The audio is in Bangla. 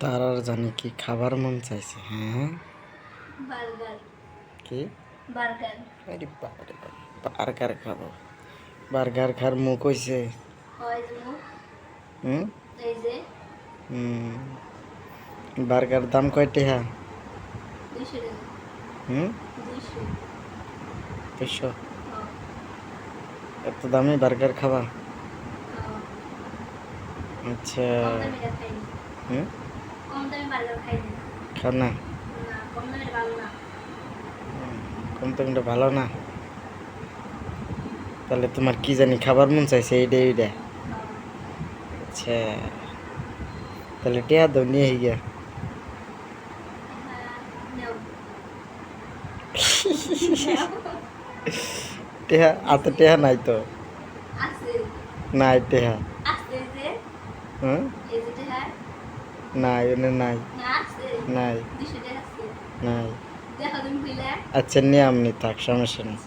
তার আর জানি কি খাবার মন চাইছে হ্যাঁ? বার্গার। কি? বার্গার। খাব। বার্গার খার মুখ হয় হুম? বার্গার দাম কয়টি হ্যাঁ। দুশো এত দামি বার্গার খাবা? হ্যাঁ। আচ্ছা। হুম কম দামে বার্গার খাইনি খাও না না কম দামে ভালো না। তাহলে তোমার কি জানি খাবার মন চাইছে এইটা এইটা হ্যাঁ। আচ্ছা। তাহলে টিয়া দাও নিয়ে গিয়া। টেহা হাতে টেহা নাই তো? নাই টেহা হ্যাঁ? এই নাই এনে নাই। নাই। নাই। আচ্ছা নিয়ে আমনি থাক সমস্যা নেই।